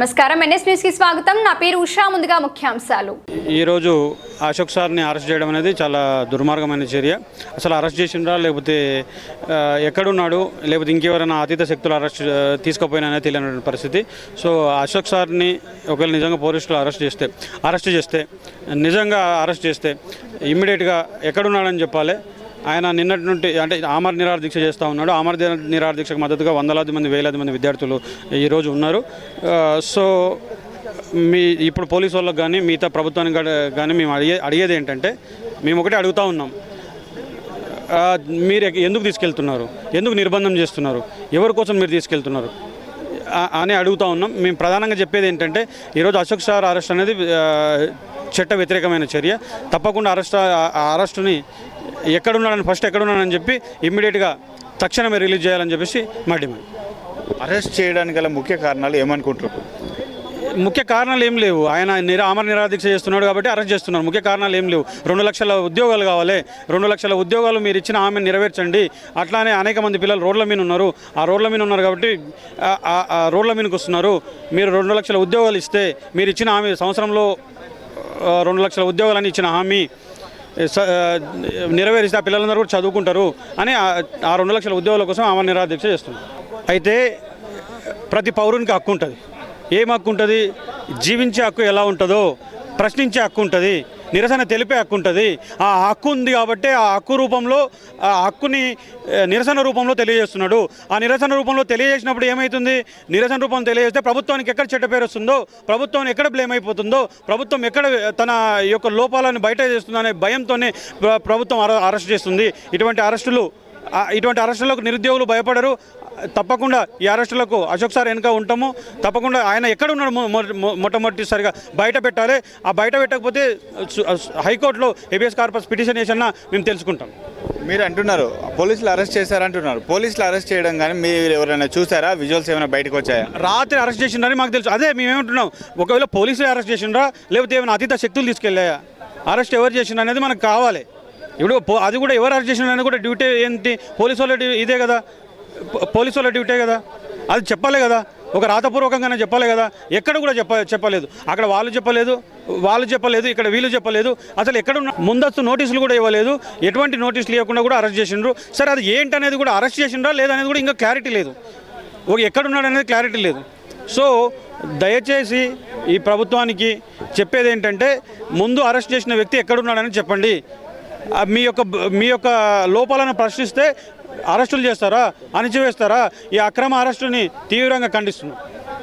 నమస్కారం. ఎన్ఎస్ న్యూస్కి స్వాగతం. నా పేరు ఉషా. ముందుగా ముఖ్యాంశాలు. ఈరోజు అశోక్ సార్ని అరెస్ట్ చేయడం అనేది చాలా దుర్మార్గమైన చర్య. అసలు అరెస్ట్ చేసిండ్రా? లేకపోతే ఎక్కడున్నాడు? లేకపోతే ఇంకెవరైనా అతీత శక్తులు అరెస్ట్ తీసుకోపోయినా అనేది తెలియని పరిస్థితి. సో అశోక్ సార్ని ఒకవేళ నిజంగా పోలీసులు అరెస్ట్ చేస్తే అరెస్ట్ చేస్తే నిజంగా అరెస్ట్ చేస్తే ఇమ్మీడియట్గా ఎక్కడున్నాడని చెప్పాలి. ఆయన నిన్నటి నుండి అంటే ఆమర నిరాహార దీక్ష చేస్తూ ఉన్నాడు. ఆమర నిరాహార దీక్షకు మద్దతుగా వందలాది మంది వేలాది మంది విద్యార్థులు ఈరోజు ఉన్నారు. సో మీ ఇప్పుడు పోలీసు వాళ్ళకి కానీ మిగతా ప్రభుత్వానికి కానీ మేము అడిగే అడిగేది ఏంటంటే మేము ఒకటే అడుగుతూ ఉన్నాం. మీరు ఎందుకు తీసుకెళ్తున్నారు? ఎందుకు నిర్బంధం చేస్తున్నారు? ఎవరి కోసం మీరు తీసుకెళ్తున్నారు? అని అడుగుతూ ఉన్నాం. మేము ప్రధానంగా చెప్పేది ఏంటంటే ఈరోజు అశోక్ సార్ అరెస్ట్ అనేది చట్ట వ్యతిరేకమైన చర్య. తప్పకుండా అరెస్ట్ ఆ- అరెస్టుని ఎక్కడున్నాడని ఫస్ట్ ఎక్కడున్నాడని చెప్పి ఇమ్మీడియట్గా తక్షణమే రిలీజ్ చేయాలని చెప్పేసి మా డిమాండ్. అరెస్ట్ చేయడానికి గల ముఖ్య కారణాలు ఏమనుకుంటారు ముఖ్య కారణాలు ఏం లేవు. ఆయన నిరా అమర నిరాదీక్ష చేస్తున్నాడు కాబట్టి అరెస్ట్ చేస్తున్నారు. ముఖ్య కారణాలు ఏం లేవు. రెండు లక్షల ఉద్యోగాలు కావాలి. రెండు లక్షల ఉద్యోగాలు మీరు ఇచ్చిన ఆమె నెరవేర్చండి. అట్లానే అనేక మంది పిల్లలు రోడ్ల మీద ఉన్నారు. ఆ రోడ్ల మీద ఉన్నారు కాబట్టి ఆ- రోడ్ల మీదకి వస్తున్నారు. మీరు రెండు లక్షల ఉద్యోగాలు ఇస్తే మీరు ఇచ్చిన హామీ సంవత్సరంలో రెండు లక్షల ఉద్యోగాలని ఇచ్చిన హామీ నెరవేరిస్తే ఆ పిల్లలందరూ కూడా చదువుకుంటారు అని ఆ- రెండు లక్షల ఉద్యోగాల కోసం ఆమె నిరాదీక్ష చేస్తున్నారు అయితే ప్రతి పౌరునికి హక్కు ఉంటుంది. ఏం హక్కు ఉంటుంది? జీవించే హక్కు ఎలా ఉంటుందో ప్రశ్నించే హక్కు ఉంటుంది. నిరసన తెలిపే హక్కు ఉంటుంది. ఆ హక్కు ఉంది కాబట్టి ఆ హక్కు రూపంలో ఆ హక్కుని నిరసన రూపంలో తెలియజేస్తున్నాడు. ఆ నిరసన రూపంలో తెలియజేసినప్పుడు ఏమవుతుంది నిరసన రూపంలో తెలియజేస్తే ప్రభుత్వానికి ఎక్కడ చెడ్డ పేరు వస్తుందో ప్రభుత్వం ఎక్కడ బ్లేమ్ అయిపోతుందో ప్రభుత్వం ఎక్కడ తన యొక్క లోపాలను బయట చేస్తుందనే భయంతోనే ప్రభుత్వం అర- అరెస్ట్ చేస్తుంది. ఇటువంటి అరెస్టులు ఇటువంటి అరెస్టులకు నిరుద్యోగులు భయపడరు. తప్పకుండా ఈ అరెస్టులకు అశోక్ సార్ వెనుక ఉంటాము. తప్పకుండా ఆయన ఎక్కడ ఉన్నాడు మొట్టమొదటిసారిగా బయట పెట్టాలి. ఆ బయట పెట్టకపోతే హైకోర్టులో ఏబిఎస్ కార్పస్ పిటిషన్ వేసన్నా మేము తెలుసుకుంటాం. మీరు అంటున్నారు పోలీసులు అరెస్ట్ చేశారంటున్నారు పోలీసులు అరెస్ట్ చేయడం కానీ మీరు ఎవరైనా చూసారా? విజువల్స్ ఏమైనా బయటకు వచ్చాయా? రాత్రి అరెస్ట్ చేసిండ్రని మాకు తెలుసు. అదే మేమేమంటున్నాం ఒకవేళ పోలీసులు అరెస్ట్ చేసిండ్రా? లేకపోతే ఏమైనా అతీత శక్తులు తీసుకెళ్ళాయా? అరెస్ట్ ఎవరు చేసిండ్రు అనేది మనకు కావాలి. ఇప్పుడు అది కూడా ఎవరు అరెస్ట్ చేసిండ్రు కూడా డ్యూటీ ఏంటి? పోలీసు వాళ్ళ ఇదే కదా. పోలీసు వాళ్ళ డ్యూటీ కదా. అది చెప్పాలి కదా. ఒక రాతపూర్వకంగానే చెప్పాలి కదా. ఎక్కడ కూడా చెప్ప చెప్పలేదు. అక్కడ వాళ్ళు చెప్పలేదు వాళ్ళు చెప్పలేదు ఇక్కడ వీళ్ళు చెప్పలేదు. అసలు ఎక్కడ ముందస్తు నోటీసులు కూడా ఇవ్వలేదు. ఎటువంటి నోటీసులు ఇవ్వకుండా కూడా అరెస్ట్ చేసిండ్రు. సరే అది ఏంటనేది కూడా అరెస్ట్ చేసిండ్రా? లేదనేది కూడా ఇంకా క్లారిటీ లేదు. ఒక ఎక్కడున్నాడు అనేది క్లారిటీ లేదు. సో దయచేసి ఈ ప్రభుత్వానికి చెప్పేది ఏంటంటే ముందు అరెస్ట్ చేసిన వ్యక్తి ఎక్కడున్నాడని చెప్పండి. మీ యొక్క మీ యొక్క లోపాలను ప్రశ్నిస్తే అరెస్టులు చేస్తారా అణిచివేస్తారా? ఈ అక్రమ అరెస్టుని తీవ్రంగా ఖండిస్తున్నాం.